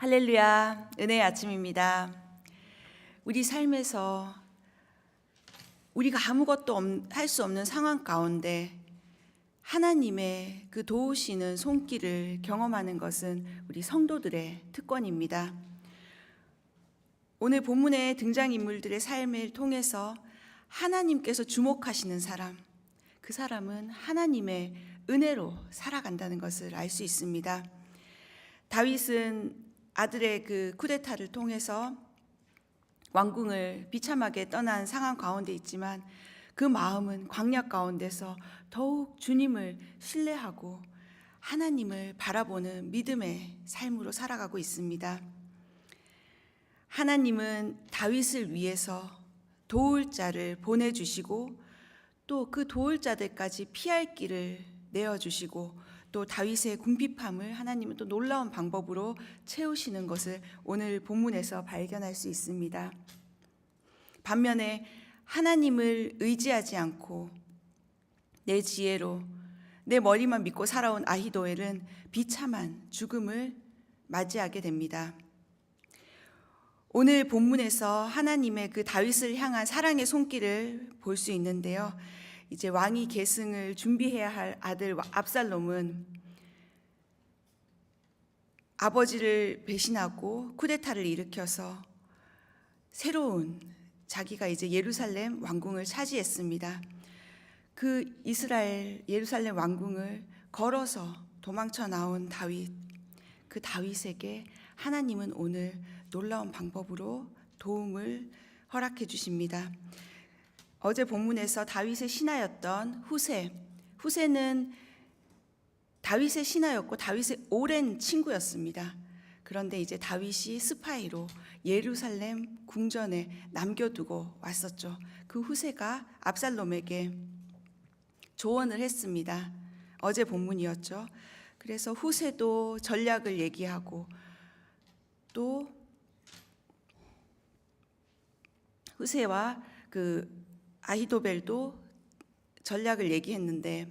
할렐루야, 은혜의 아침입니다. 우리 삶에서 우리가 아무것도 할 수 없는 상황 가운데 하나님의 그 도우시는 손길을 경험하는 것은 우리 성도들의 특권입니다. 오늘 본문의 등장인물들의 삶을 통해서 하나님께서 주목하시는 사람, 그 사람은 하나님의 은혜로 살아간다는 것을 알 수 있습니다. 다윗은 아들의 그 쿠데타를 통해서 왕궁을 비참하게 떠난 상황 가운데 있지만 그 마음은 광야 가운데서 더욱 주님을 신뢰하고 하나님을 바라보는 믿음의 삶으로 살아가고 있습니다. 하나님은 다윗을 위해서 도울 자를 보내주시고 또 그 도울 자들까지 피할 길을 내어주시고 또 다윗의 궁핍함을 하나님은 또 놀라운 방법으로 채우시는 것을 오늘 본문에서 발견할 수 있습니다. 반면에 하나님을 의지하지 않고 내 지혜로 내 머리만 믿고 살아온 아히도엘은 비참한 죽음을 맞이하게 됩니다. 오늘 본문에서 하나님의 그 다윗을 향한 사랑의 손길을 볼 수 있는데요. 이제 왕이 계승을 준비해야 할 아들 압살롬은 아버지를 배신하고 쿠데타를 일으켜서 새로운 자기가 이제 예루살렘 왕궁을 차지했습니다. 그 이스라엘 예루살렘 왕궁을 걸어서 도망쳐 나온 다윗, 그 다윗에게 하나님은 오늘 놀라운 방법으로 도움을 허락해 주십니다. 어제 본문에서 다윗의 신하였던 후세, 후세는 다윗의 신하였고 다윗의 오랜 친구였습니다. 그런데 이제 다윗이 스파이로 예루살렘 궁전에 남겨두고 왔었죠. 그 후세가 압살롬에게 조언을 했습니다. 어제 본문이었죠. 그래서 후세도 전략을 얘기하고 또 후세와 그 아히도벨도 전략을 얘기했는데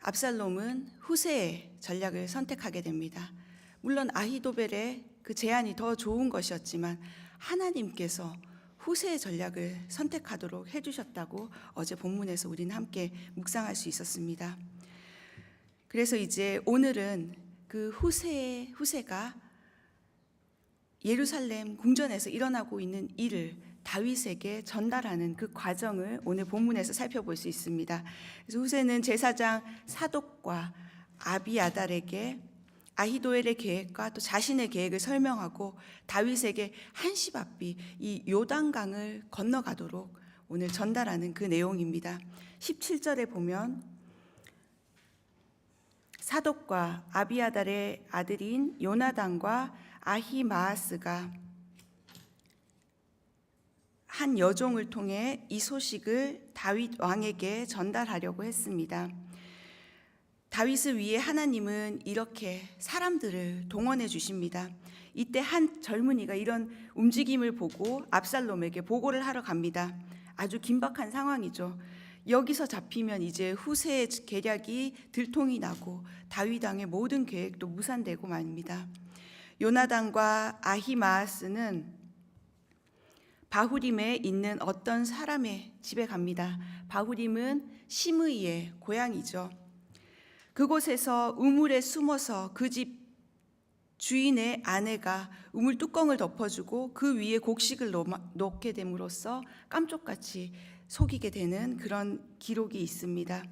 압살롬은 후세의 전략을 선택하게 됩니다. 물론 아히도벨의 그 제안이 더 좋은 것이었지만 하나님께서 후세의 전략을 선택하도록 해주셨다고 어제 본문에서 우리는 함께 묵상할 수 있었습니다. 그래서 이제 오늘은 그 후세의 후세가 예루살렘 궁전에서 일어나고 있는 일을 다윗에게 전달하는 그 과정을 오늘 본문에서 살펴볼 수 있습니다. 그래서 후세는 제사장 사독과 아비아달에게 아히도엘의 계획과 또 자신의 계획을 설명하고 다윗에게 한시 앞이 이 요단강을 건너가도록 오늘 전달하는 그 내용입니다. 17절에 보면 사독과 아비아달의 아들인 요나단과 아히마아스가 한 여종을 통해 이 소식을 다윗 왕에게 전달하려고 했습니다. 다윗을 위해 하나님은 이렇게 사람들을 동원해 주십니다. 이때 한 젊은이가 이런 움직임을 보고 압살롬에게 보고를 하러 갑니다. 아주 긴박한 상황이죠. 여기서 잡히면 이제 후세의 계략이 들통이 나고 다윗 왕의 모든 계획도 무산되고 말입니다. 요나단과 아히마아스는 바후림에 있는 어떤 사람의 집에 갑니다. 바후림은 시므이의 고향이죠. 그곳에서 우물에 숨어서 그 집 주인의 아내가 우물 뚜껑을 덮어주고 그 위에 곡식을 놓게 됨으로써 깜쪽같이 속이게 되는 그런 기록이 있습니다.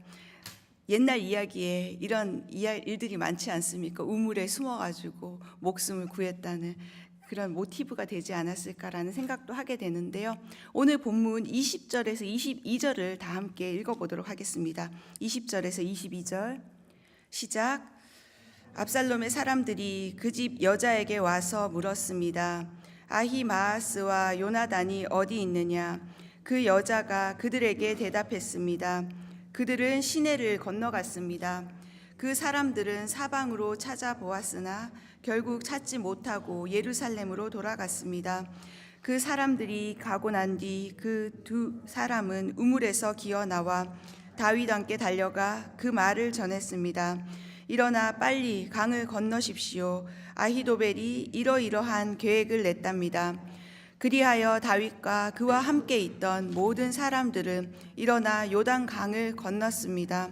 옛날 이야기에 이런 일들이 많지 않습니까? 우물에 숨어가지고 목숨을 구했다는 그런 모티브가 되지 않았을까라는 생각도 하게 되는데요. 오늘 본문 20절에서 22절을 다 함께 읽어보도록 하겠습니다. 20절에서 22절 시작. 압살롬의 사람들이 그 집 여자에게 와서 물었습니다. 아히마아스와 요나단이 어디 있느냐? 그 여자가 그들에게 대답했습니다. 그들은 시내를 건너갔습니다. 그 사람들은 사방으로 찾아보았으나 결국 찾지 못하고 예루살렘으로 돌아갔습니다. 그 사람들이 가고 난 뒤 그 두 사람은 우물에서 기어 나와 다윗 왕께 달려가 그 말을 전했습니다. 일어나 빨리 강을 건너십시오. 아히도벨이 이러이러한 계획을 냈답니다. 그리하여 다윗과 그와 함께 있던 모든 사람들은 일어나 요단 강을 건넜습니다.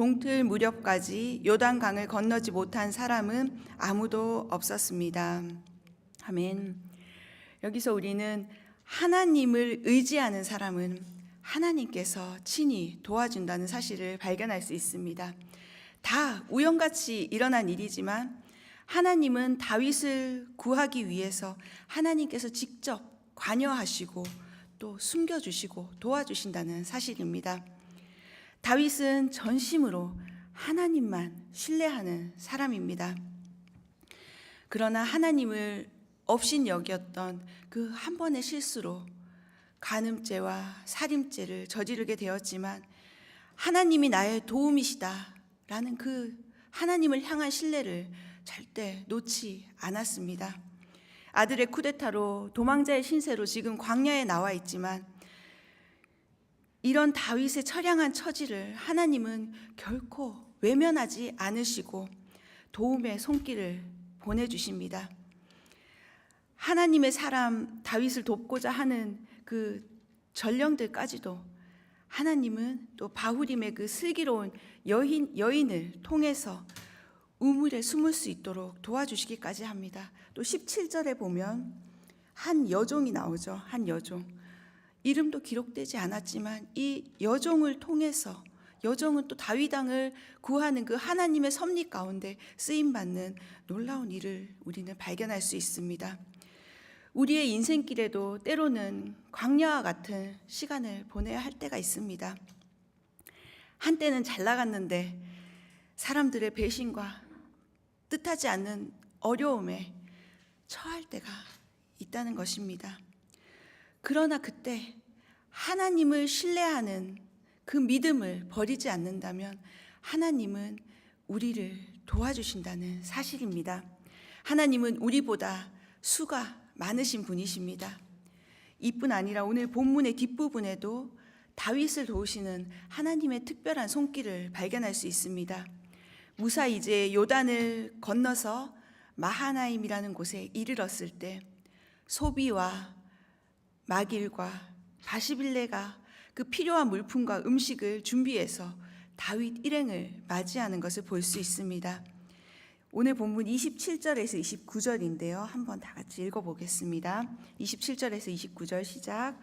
동틀 무렵까지 요단 강을 건너지 못한 사람은 아무도 없었습니다. 아멘. 여기서 우리는 하나님을 의지하는 사람은 하나님께서 친히 도와준다는 사실을 발견할 수 있습니다. 다 우연같이 일어난 일이지만 하나님은 다윗을 구하기 위해서 하나님께서 직접 관여하시고 또 숨겨주시고 도와주신다는 사실입니다. 다윗은 전심으로 하나님만 신뢰하는 사람입니다. 그러나 하나님을 없인 여겼던 그 한 번의 실수로 간음죄와 살인죄를 저지르게 되었지만 하나님이 나의 도움이시다라는 그 하나님을 향한 신뢰를 절대 놓지 않았습니다. 아들의 쿠데타로 도망자의 신세로 지금 광야에 나와 있지만 이런 다윗의 처량한 처지를 하나님은 결코 외면하지 않으시고 도움의 손길을 보내주십니다. 하나님의 사람 다윗을 돕고자 하는 그 전령들까지도 하나님은 또 바후림의 그 슬기로운 여인, 여인을 통해서 우물에 숨을 수 있도록 도와주시기까지 합니다. 또 17절에 보면 한 여종이 나오죠. 한 여종. 이름도 기록되지 않았지만 이 여종을 통해서 여종은 또 다윗 왕을 구하는 그 하나님의 섭리 가운데 쓰임 받는 놀라운 일을 우리는 발견할 수 있습니다. 우리의 인생길에도 때로는 광야와 같은 시간을 보내야 할 때가 있습니다. 한때는 잘 나갔는데 사람들의 배신과 뜻하지 않는 어려움에 처할 때가 있다는 것입니다. 그러나 그때 하나님을 신뢰하는 그 믿음을 버리지 않는다면 하나님은 우리를 도와주신다는 사실입니다. 하나님은 우리보다 수가 많으신 분이십니다. 이뿐 아니라 오늘 본문의 뒷부분에도 다윗을 도우시는 하나님의 특별한 손길을 발견할 수 있습니다. 무사 이제 요단을 건너서 마하나임이라는 곳에 이르렀을 때 소비와 마길과 바시빌레가 그 필요한 물품과 음식을 준비해서 다윗 일행을 맞이하는 것을 볼 수 있습니다. 오늘 본문 27절에서 29절인데요. 한번 다 같이 읽어보겠습니다. 27절에서 29절 시작.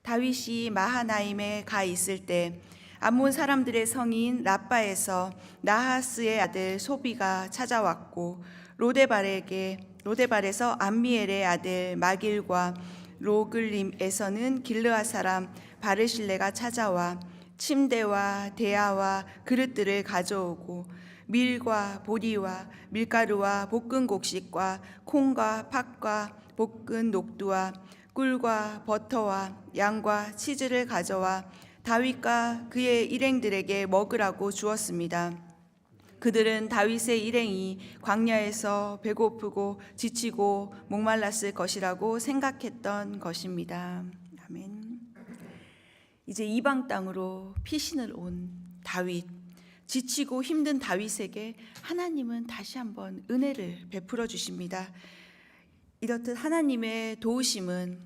다윗이 마하나임에 가 있을 때 암몬 사람들의 성인 라빠에서 나하스의 아들 소비가 찾아왔고 로데발에게 로데발에서 암미엘의 아들 마길과 로글림에서는 길르아 사람 바르실레가 찾아와 침대와 대야와 그릇들을 가져오고 밀과 보리와 밀가루와 볶은 곡식과 콩과 팥과 볶은 녹두와 꿀과 버터와 양과 치즈를 가져와 다윗과 그의 일행들에게 먹으라고 주었습니다. 그들은 다윗의 일행이 광야에서 배고프고 지치고 목말랐을 것이라고 생각했던 것입니다. 아멘. 이제 이방 땅으로 피신을 온 다윗. 지치고 힘든 다윗에게 하나님은 다시 한번 은혜를 베풀어 주십니다. 이렇듯 하나님의 도우심은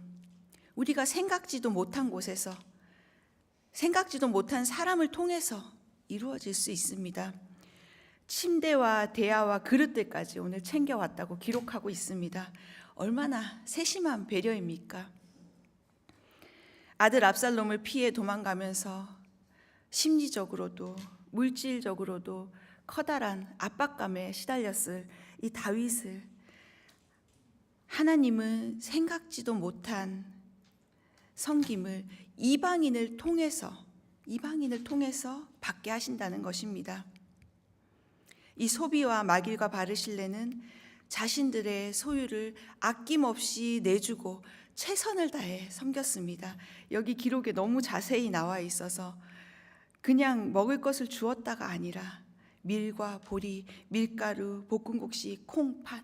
우리가 생각지도 못한 곳에서 생각지도 못한 사람을 통해서 이루어질 수 있습니다. 침대와 대야와 그릇들까지 오늘 챙겨왔다고 기록하고 있습니다. 얼마나 세심한 배려입니까? 아들 압살롬을 피해 도망가면서 심리적으로도 물질적으로도 커다란 압박감에 시달렸을 이 다윗을 하나님은 생각지도 못한 섬김을 이방인을 통해서 이방인을 통해서 받게 하신다는 것입니다. 이 소비와 마길과 바르실레는 자신들의 소유를 아낌없이 내주고 최선을 다해 섬겼습니다. 여기 기록에 너무 자세히 나와 있어서 그냥 먹을 것을 주었다가 아니라 밀과 보리, 밀가루, 볶음국식, 콩, 팥,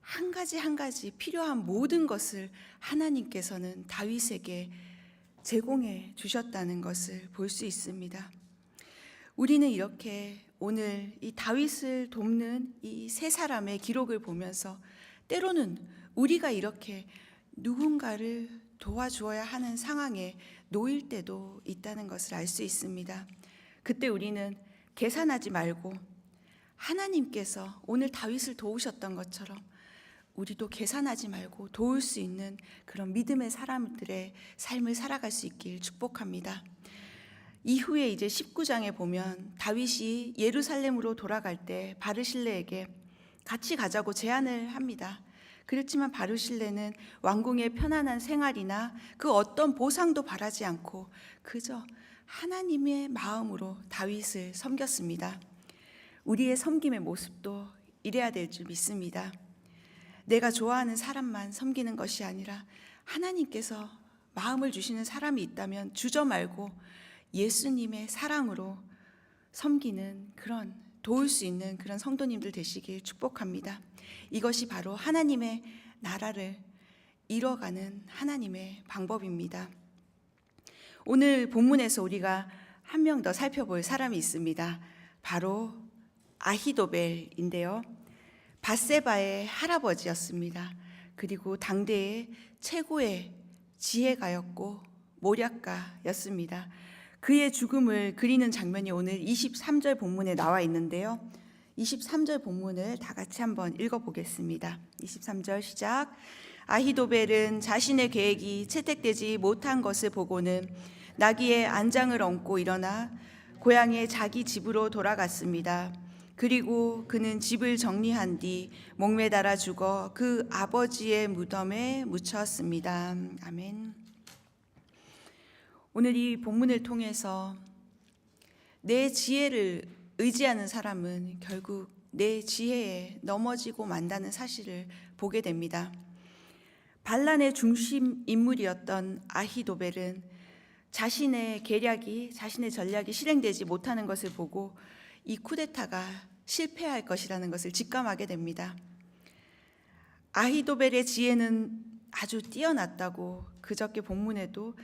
한 가지 한 가지 필요한 모든 것을 하나님께서는 다윗에게 제공해 주셨다는 것을 볼 수 있습니다. 우리는 이렇게 오늘 이 다윗을 돕는 이 세 사람의 기록을 보면서 때로는 우리가 이렇게 누군가를 도와주어야 하는 상황에 놓일 때도 있다는 것을 알 수 있습니다. 그때 우리는 계산하지 말고 하나님께서 오늘 다윗을 도우셨던 것처럼 우리도 계산하지 말고 도울 수 있는 그런 믿음의 사람들의 삶을 살아갈 수 있길 축복합니다. 이후에 이제 19장에 보면 다윗이 예루살렘으로 돌아갈 때 바르실레에게 같이 가자고 제안을 합니다. 그렇지만 바르실레는 왕궁의 편안한 생활이나 그 어떤 보상도 바라지 않고 그저 하나님의 마음으로 다윗을 섬겼습니다. 우리의 섬김의 모습도 이래야 될 줄 믿습니다. 내가 좋아하는 사람만 섬기는 것이 아니라 하나님께서 마음을 주시는 사람이 있다면 주저 말고 예수님의 사랑으로 섬기는 그런 도울 수 있는 그런 성도님들 되시길 축복합니다. 이것이 바로 하나님의 나라를 이뤄가는 하나님의 방법입니다. 오늘 본문에서 우리가 한 명 더 살펴볼 사람이 있습니다. 바로 아히도벨인데요. 바세바의 할아버지였습니다. 그리고 당대의 최고의 지혜가였고 모략가였습니다. 그의 죽음을 그리는 장면이 오늘 23절 본문에 나와 있는데요. 23절 본문을 다 같이 한번 읽어 보겠습니다. 23절 시작. 아히도벨은 자신의 계획이 채택되지 못한 것을 보고는 나귀의 안장을 얹고 일어나 고향의 자기 집으로 돌아갔습니다. 그리고 그는 집을 정리한 뒤 목매달아 죽어 그 아버지의 무덤에 묻혔습니다. 아멘. 오늘 이 본문을 통해서 내 지혜를 의지하는 사람은 결국 내 지혜에 넘어지고 만다는 사실을 보게 됩니다. 반란의 중심 인물이었던 아히도벨은 자신의 계략이 자신의 전략이 실행되지 못하는 것을 보고 이 쿠데타가 실패할 것이라는 것을 직감하게 됩니다. 아히도벨의 지혜는 아주 뛰어났다고 그저께 본문에도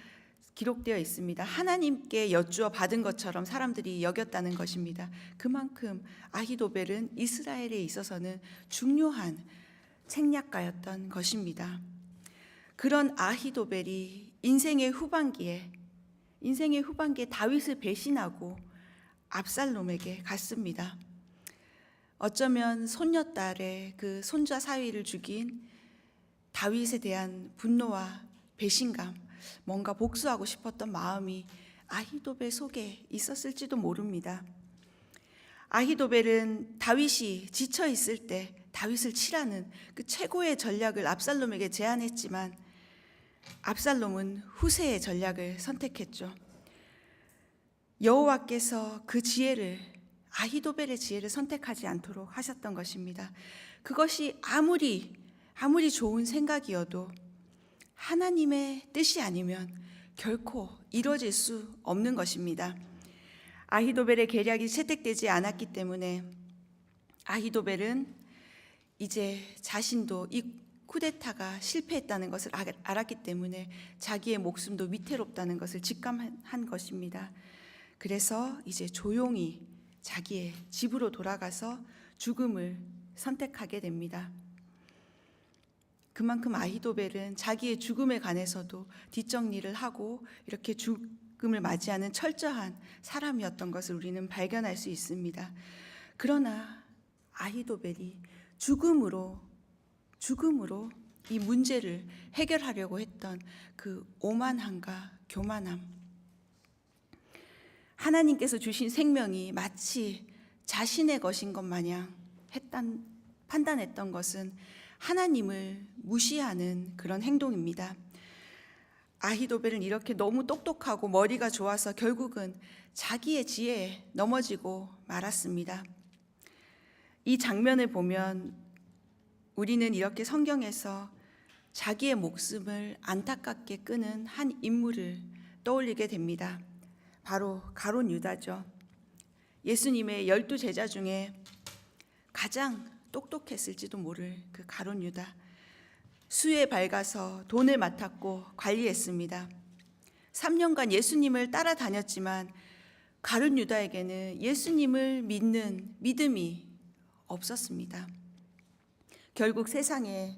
기록되어 있습니다. 하나님께 여쭈어 받은 것처럼 사람들이 여겼다는 것입니다. 그만큼 아히도벨은 이스라엘에 있어서는 중요한 책략가였던 것입니다. 그런 아히도벨이 인생의 후반기에 인생의 후반기에 다윗을 배신하고 압살롬에게 갔습니다. 어쩌면 손녀딸의 그 손자 사위를 죽인 다윗에 대한 분노와 배신감, 뭔가 복수하고 싶었던 마음이 아히도벨 속에 있었을지도 모릅니다. 아히도벨은 다윗이 지쳐 있을 때 다윗을 치라는 그 최고의 전략을 압살롬에게 제안했지만 압살롬은 후세의 전략을 선택했죠. 여호와께서 그 지혜를 아히도벨의 지혜를 선택하지 않도록 하셨던 것입니다. 그것이 아무리 아무리 좋은 생각이어도 하나님의 뜻이 아니면 결코 이루어질 수 없는 것입니다. 아히도벨의 계략이 채택되지 않았기 때문에 아히도벨은 이제 자신도 이 쿠데타가 실패했다는 것을 알았기 때문에 자기의 목숨도 위태롭다는 것을 직감한 것입니다. 그래서 이제 조용히 자기의 집으로 돌아가서 죽음을 선택하게 됩니다. 그만큼 아히도벨은 자기의 죽음에 관해서도 뒷정리를 하고 이렇게 죽음을 맞이하는 철저한 사람이었던 것을 우리는 발견할 수 있습니다. 그러나 아히도벨이 죽음으로 죽음으로 이 문제를 해결하려고 했던 그 오만함과 교만함 하나님께서 주신 생명이 마치 자신의 것인 것 마냥 했단 판단했던 것은 하나님을 무시하는 그런 행동입니다. 아히도벨은 이렇게 너무 똑똑하고 머리가 좋아서 결국은 자기의 지혜에 넘어지고 말았습니다. 이 장면을 보면 우리는 이렇게 성경에서 자기의 목숨을 안타깝게 끄는 한 인물을 떠올리게 됩니다. 바로 가론 유다죠. 예수님의 열두 제자 중에 가장 똑똑했을지도 모를 그 가론 유다. 수에 밝아서 돈을 맡았고 관리했습니다. 3년간 예수님을 따라다녔지만 가룟 유다에게는 예수님을 믿는 믿음이 없었습니다. 결국 세상의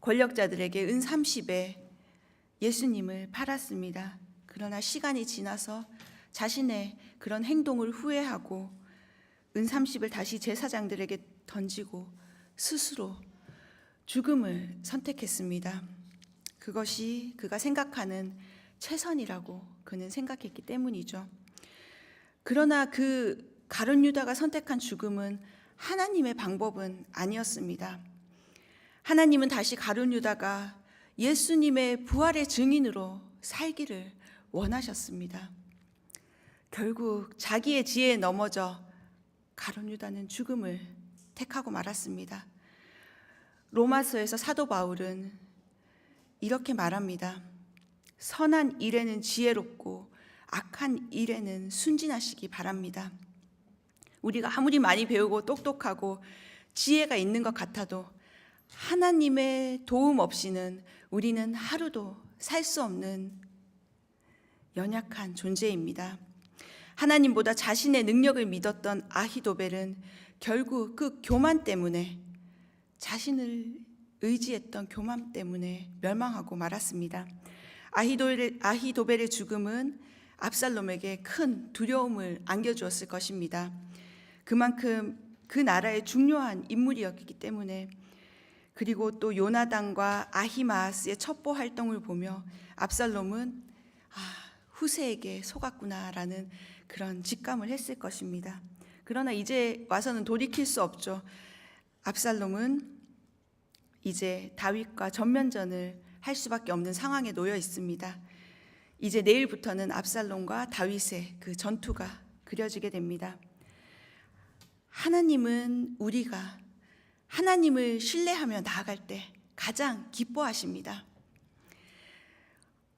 권력자들에게 은 30에 예수님을 팔았습니다. 그러나 시간이 지나서 자신의 그런 행동을 후회하고 은 30을 다시 제사장들에게 던지고 스스로 죽음을 선택했습니다. 그것이 그가 생각하는 최선이라고 그는 생각했기 때문이죠. 그러나 그 가룟 유다가 선택한 죽음은 하나님의 방법은 아니었습니다. 하나님은 다시 가룟 유다가 예수님의 부활의 증인으로 살기를 원하셨습니다. 결국 자기의 지혜에 넘어져 가룟 유다는 죽음을 택하고 말았습니다. 로마서에서 사도 바울은 이렇게 말합니다. 선한 일에는 지혜롭고 악한 일에는 순진하시기 바랍니다. 우리가 아무리 많이 배우고 똑똑하고 지혜가 있는 것 같아도 하나님의 도움 없이는 우리는 하루도 살 수 없는 연약한 존재입니다. 하나님보다 자신의 능력을 믿었던 아히도벨은 결국 그 교만 때문에 자신을 의지했던 교만 때문에 멸망하고 말았습니다. 아히도벨의, 아히도벨의 죽음은 압살롬에게 큰 두려움을 안겨주었을 것입니다. 그만큼 그 나라의 중요한 인물이었기 때문에 그리고 또 요나단과 아히마스의 첩보 활동을 보며 압살롬은 아, 후세에게 속았구나라는 그런 직감을 했을 것입니다. 그러나 이제 와서는 돌이킬 수 없죠. 압살롬은 이제 다윗과 전면전을 할 수밖에 없는 상황에 놓여 있습니다. 이제 내일부터는 압살롬과 다윗의 그 전투가 그려지게 됩니다. 하나님은 우리가 하나님을 신뢰하며 나아갈 때 가장 기뻐하십니다.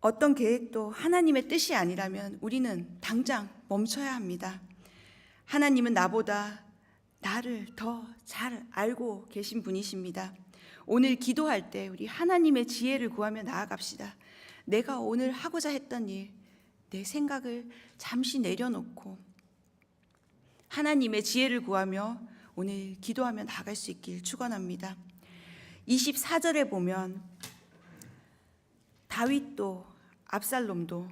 어떤 계획도 하나님의 뜻이 아니라면 우리는 당장 멈춰야 합니다. 하나님은 나보다 나를 더 잘 알고 계신 분이십니다. 오늘 기도할 때 우리 하나님의 지혜를 구하며 나아갑시다. 내가 오늘 하고자 했던 일, 내 생각을 잠시 내려놓고 하나님의 지혜를 구하며 오늘 기도하며 나아갈 수 있길 축원합니다. 24절에 보면 다윗도 압살롬도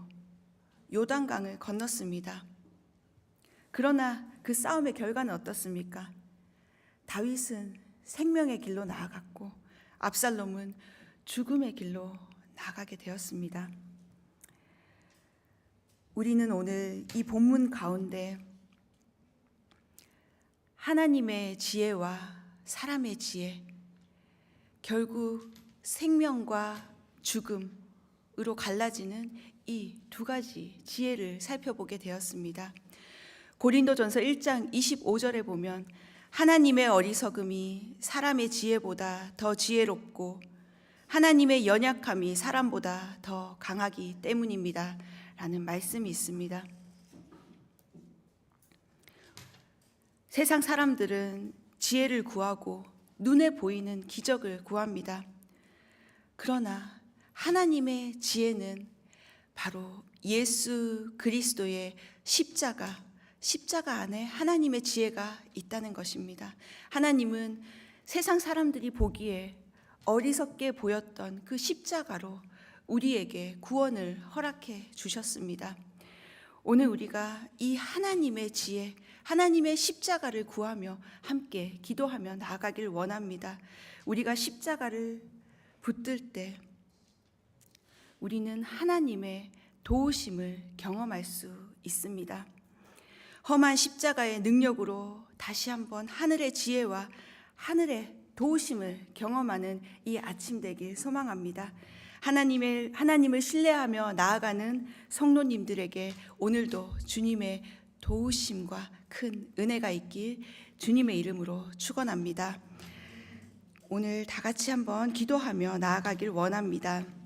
요단강을 건넜습니다. 그러나 그 싸움의 결과는 어떻습니까? 다윗은 생명의 길로 나아갔고 압살롬은 죽음의 길로 나가게 되었습니다. 우리는 오늘 이 본문 가운데 하나님의 지혜와 사람의 지혜, 결국 생명과 죽음 으로 갈라지는 이 두 가지 지혜를 살펴보게 되었습니다. 고린도전서 1장 25절에 보면 하나님의 어리석음이 사람의 지혜보다 더 지혜롭고 하나님의 연약함이 사람보다 더 강하기 때문입니다. 라는 말씀이 있습니다. 세상 사람들은 지혜를 구하고 눈에 보이는 기적을 구합니다. 그러나 하나님의 지혜는 바로 예수 그리스도의 십자가, 십자가 안에 하나님의 지혜가 있다는 것입니다. 하나님은 세상 사람들이 보기에 어리석게 보였던 그 십자가로 우리에게 구원을 허락해 주셨습니다. 오늘 우리가 이 하나님의 지혜, 하나님의 십자가를 구하며 함께 기도하며 나아가길 원합니다. 우리가 십자가를 붙들 때 우리는 하나님의 도우심을 경험할 수 있습니다. 험한 십자가의 능력으로 다시 한번 하늘의 지혜와 하늘의 도우심을 경험하는 이 아침 되길 소망합니다. 하나님의 하나님을 신뢰하며 나아가는 성도님들에게 오늘도 주님의 도우심과 큰 은혜가 있길 주님의 이름으로 축원합니다. 오늘 다 같이 한번 기도하며 나아가길 원합니다.